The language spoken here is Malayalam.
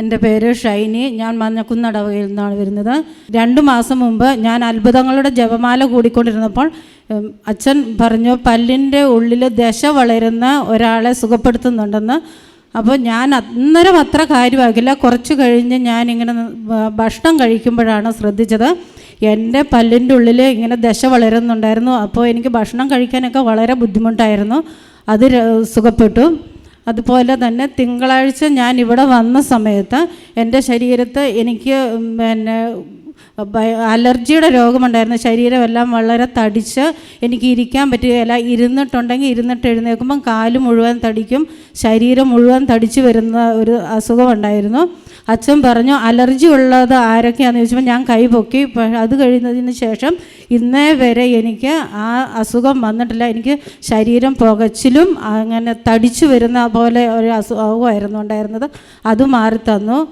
എന്റെ പേര് ഷൈനി. ഞാൻ മഞ്ഞക്കുന്നടവയിൽ നിന്നാണ് വരുന്നത്. രണ്ട് മാസം മുമ്പ് ഞാൻ അത്ഭുതങ്ങളുടെ ജപമാല കൂടിക്കൊണ്ടിരുന്നപ്പോൾ അച്ഛൻ പറഞ്ഞു പല്ലിന്റെ ഉള്ളിൽ ദശ വളരുന്ന ഒരാളെ സുഖപ്പെടുത്തുന്നുണ്ടെന്ന്. അപ്പോൾ ഞാൻ അന്നേരം അത്ര കാര്യമാക്കില്ല. കുറച്ച് കഴിഞ്ഞ് ഇങ്ങനെ ഭക്ഷണം കഴിക്കുമ്പോഴാണ് ശ്രദ്ധിച്ചത്. എന്റെ പല്ലിന്റെ ഉള്ളിൽ ഇങ്ങനെ ദശ വളരുന്നുണ്ടായിരുന്നു. അപ്പോൾ എനിക്ക് ഭക്ഷണം കഴിക്കാനൊക്കെ വളരെ ബുദ്ധിമുട്ടായിരുന്നു. അത് സുഖപ്പെട്ടു. അതുപോലെ തന്നെ തിങ്കളാഴ്ച ഞാൻ ഇവിടെ വന്ന സമയത്ത് എന്റെ ശരീരത്ത് എനിക്ക് പിന്നെ അലർജിയുടെ രോഗമുണ്ടായിരുന്നു. ശരീരമെല്ലാം വളരെ തടിച്ച് എനിക്ക് ഇരിക്കാൻ പറ്റുകയില്ല ഇരുന്നിട്ടുണ്ടെങ്കിൽ ഇരുന്നിട്ട് എഴുന്നേൽക്കുമ്പം കാൽ മുഴുവൻ തടിക്കും ശരീരം മുഴുവൻ തടിച്ച് വരുന്ന ഒരു അസുഖമുണ്ടായിരുന്നു. അച്ഛൻ പറഞ്ഞു അലർജി ഉള്ളത് ആരൊക്കെയാണെന്ന് ചോദിച്ചപ്പോൾ ഞാൻ കൈ പൊക്കി അത് കഴിയുന്നതിന് ശേഷം ഇന്നേ വരെ എനിക്ക് ആ അസുഖം വന്നിട്ടില്ല. എനിക്ക് ശരീരം പുകച്ചിലും അങ്ങനെ തടിച്ചു വരുന്ന പോലെ ഒരു അസുഖമായിരുന്നു ഉണ്ടായിരുന്നത്. അത് മാറി തന്നു